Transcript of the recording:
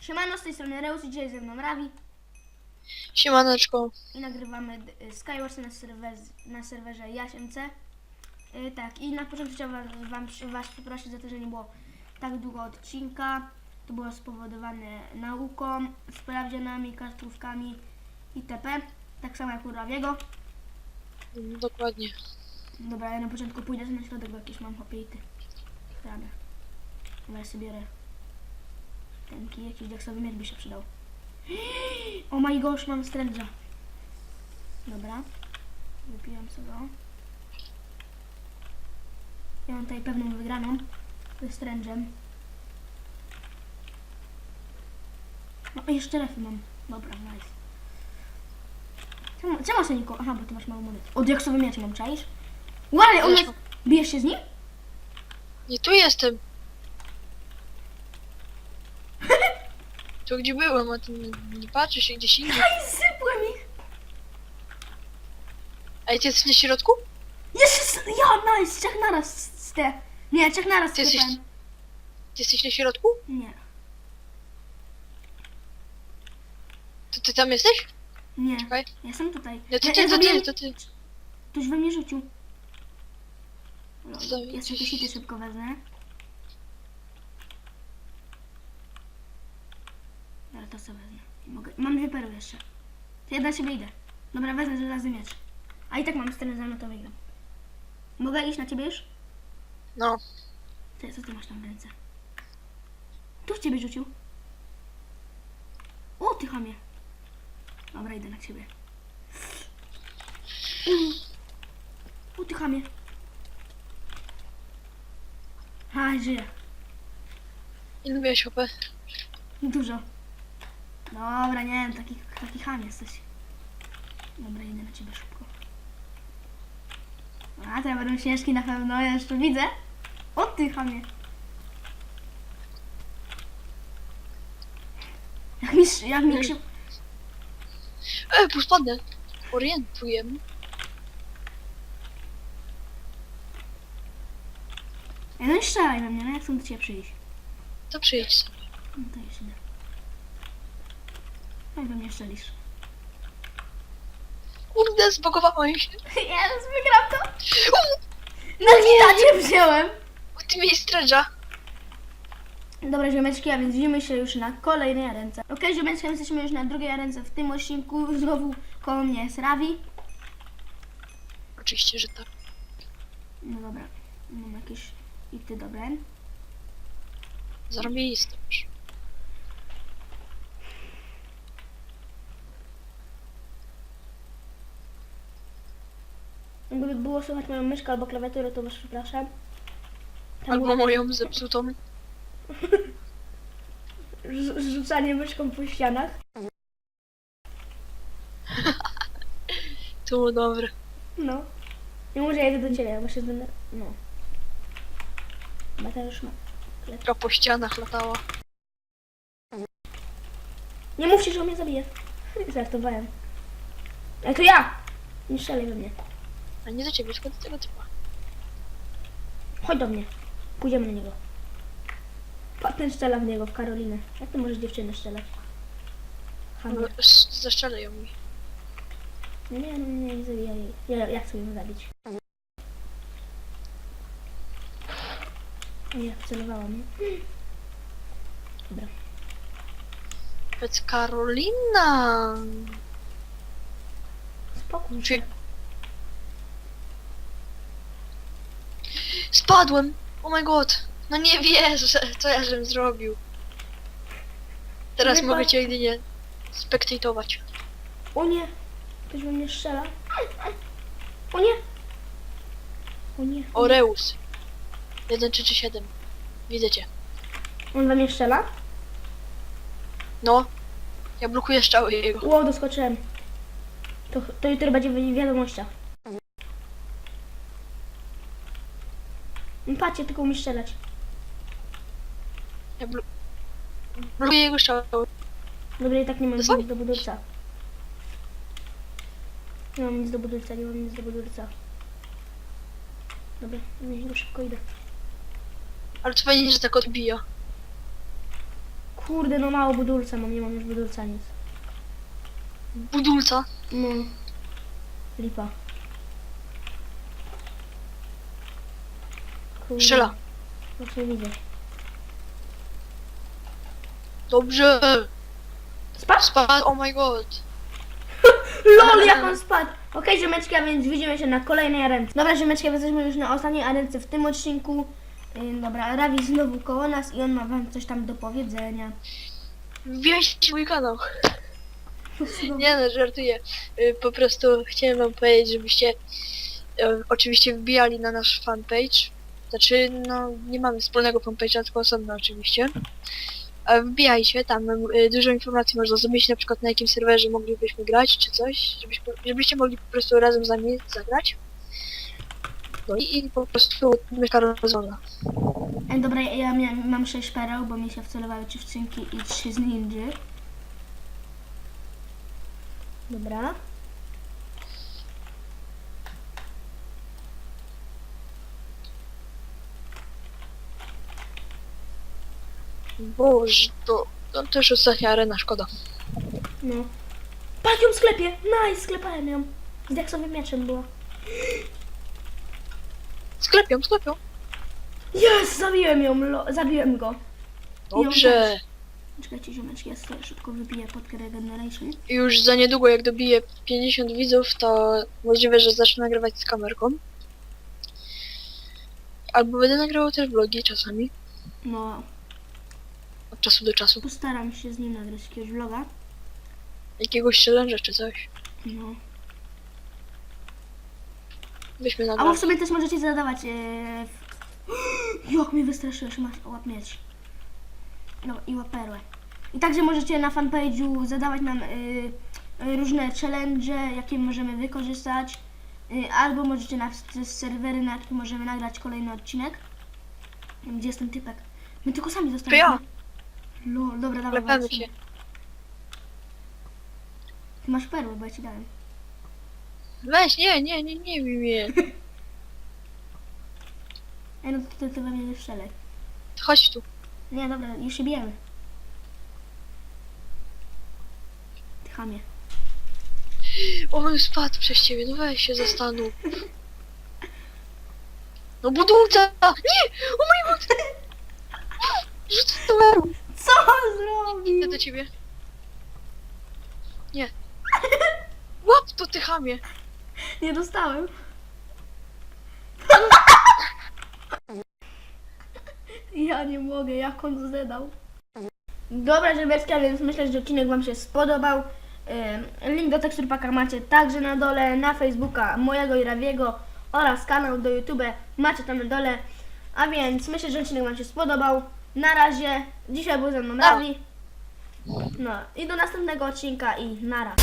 Siemano, z tej strony Reus, dzisiaj ze mną Ravi Siemaneczko. i nagrywamy d- Skywars na, serwerze, na serwerze JaśMC. Yy, tak, i na początku chciałam wam, Was przeprosić za to, że nie było tak długo odcinka. To było spowodowane nauką, sprawdzianami, kartkówkami itp. Tak samo jak u Raviego. Dokładnie. Dobra, ja na początku pójdę na środek, bo jakieś mam hopejty. Radę. Dobra, ja sobie biorę ten kij, jakiś deksowy miecz by się przydał. O my gosh, mam stręża. Dobra. Wypijam sobie. Ja mam tutaj pewną wygraną ze strężem. No jeszcze refy mam. Dobra, nice. Czemu, czemu sobie nikogo? Aha, bo ty masz mało monet. O, diaksowy miecz mam, czaisz? Ładnie, on Wiesz, jest... Bijesz się z nim? Nie tu jestem. Tu gdzie byłem, a ty nie, nie patrzysz się gdzieś indziej. Aj, sypłem ich! Ej, ty jesteś na środku? Jest, ja, nice, trzech naraz z te. Nie, trzech naraz Ty jesteś-. Ty jesteś na środku? Nie, To ty tam jesteś? Nie, Czekaj. ja jestem tutaj. No to Ja- ty, ja to ty, zrobiłem- to ty. Ktoś we mnie rzucił. Tam Ja sobie gdzieś- szybko wezmę. Dobra, to sobie wezmę. Mogę. Mam dwie perły jeszcze. To ja dla siebie idę. Dobra, wezmę żelazny miecz. A i tak mam stronę za to wygram. Mogę iść na ciebie już? No. Ty, co ty masz tam w ręce? Tu w ciebie rzucił. O, ty chamie. Dobra, idę na ciebie. Mm. Ty chamie. A, żyję. Ile miałeś HP? Dużo. Dobra, nie wiem, taki, taki ham jesteś. Dobra, idę na ciebie szybko. A, to ja będę śnieżki na pewno, ja jeszcze widzę. O ty chamie. Jak mi, jak mi krzyw... Ej, pół spadnę. Orientuję. Ej, no i strzelaj we mnie, no jak chcę do ciebie przyjść. To przyjedź sobie. No to już idę. No i we mnie strzelisz. Kurde, zbogowałem się. Jezus, wygram to! No nie, nie wziąłem! O, ty miałeś stręża. Dobra, ziomeczki, a więc widzimy się już na kolejnej ręce. Okej, ziomeczki, jesteśmy już na drugiej ręce w tym odcinku. Znowu koło mnie jest Ravi. Oczywiście, że tak. No dobra, mam jakieś ity dobre. Zarobiste już. Gdyby było słychać moją myszkę albo klawiaturę, to was przepraszam. Tam Albo było moją zepsutą. Rzu- rzucanie myszką po ścianach. To było dobre. No. Nie może ja idę do ciebie, bo się zdener... No. Chyba też ma. Taka po ścianach latała. Nie mówcie, że on mnie zabije. Żartowałem. Ale to ja! Nie strzelaj we mnie. A nie do ciebie, tylko do tego typa. Chodź do mnie. Pójdziemy na niego. Potem strzela w niego, w Karolinę. Jak ty możesz dziewczynę strzelać? Hamie. No, Zaszczelę ją mi. Nie, nie, nie, nie zabijaj jej. Ja, ja chcę ją zabić. O nie, celowała mnie. Dobra. Powiedz Karolina. Spokój Czy- się. Spadłem! Oh my god! No nie wierzę, co ja żem zrobił. Teraz Nie mogę pa- cię jedynie spektatować. O nie! Ktoś we mnie strzela. O nie! O nie. Oreus. 1 3 7. Widzę cię. On we mnie strzela? No. Ja blokuję strzały jego. Ło, doskoczyłem. To, to jutro będzie w wiadomościach. No Patrzcie, tylko umie strzelać. Ja blo... blokuję jego strzały. Dobra, i tak nie mam co? do budowca. Nie mam nic do budulca, nie mam nic do budulca. Dobra, do niego szybko idę. Ale to fajnie, że tak odbija. Kurde, no mało budulca mam, nie mam już budulca nic. Budulca. No. Lipa. Kurde. Strzela. Właśnie widzę. Dobrze. Spadł? Spadł, oh my god. LOL, jak on spadł! Okej, ziomeczki, a więc widzimy się na kolejnej arence. Dobra, ziomeczki, jesteśmy już na ostatniej arence w tym odcinku. Dobra, Ravi znowu koło nas i on ma wam coś tam do powiedzenia. Wbijajcie mój kanał. Nie no, żartuję. Y, Po prostu chciałem wam powiedzieć, żebyście y, oczywiście wbijali na nasz fanpage. Znaczy, no, nie mamy wspólnego fanpage'a, tylko osobno oczywiście. A Wbijajcie, tam y, dużo informacji można zdobyć, na przykład na jakim serwerze moglibyśmy grać, czy coś, żebyśmy, żebyście mogli po prostu razem z nami zagrać. No i, i po prostu myka rozwiązana. E, dobra, ja, mam 6 pereł, bo mi się wcelowały 3 wcynki i 3 z ninja. Dobra. Boże, to, to też ostatnia arena, szkoda. No. Patrz ją w sklepie! Nice, sklepałem ją. Z deksowym mieczem była. Sklepią, sklepią. Jest! Zabiłem ją, lo, zabiłem go. Dobrze. Czekajcie, ziomeczki, ja sobie szybko podkę regeneration. Już za niedługo, jak dobiję 50 widzów, to możliwe, że zacznę nagrywać z kamerką. Albo będę nagrywał też vlogi czasami, No, od czasu do czasu. postaram się z nim nagrać jakiegoś vloga. Jakiegoś challenge czy coś. No. Byśmy Albo w sobie też możecie zadawać. E, w... Jak mnie wystraszyłeś, masz łap mieć. No i łap perłę. I także możecie na fanpage'u zadawać nam y, y, różne challenge, jakie możemy wykorzystać. Albo możecie na serwery, na jakich możemy nagrać kolejny odcinek. Nie wiem, Gdzie jest ten typek? My tylko sami To zostaliśmy. ja. Lol, dobra, dawaj, Klepamy walczymy. się. Ty masz perłę, bo ja ci dałem. Weź, nie, nie, nie, nie bij mnie. Ej, no to ty, ty we mnie nie strzelaj. Chodź tu. Nie, dobra, już się bijemy. Ty chamie. O, on spadł przez ciebie, no weź się zastanów. No budulca! Nie! O mój but! Rzucę to on zrobił? Idę do ciebie. Nie. Łap to, ty chamie. Nie dostałem. Ja nie mogę, jak on zadał. Dobra, żeberska, więc myślę, że odcinek Wam się spodobał. Ym, Link do teksturpaka macie także na dole, na Facebooka mojego i Rawiego oraz kanał do YouTube macie tam na dole. A więc myślę, że odcinek Wam się spodobał. Na razie, dzisiaj był ze mną No. Rawi. No i do następnego odcinka i nara.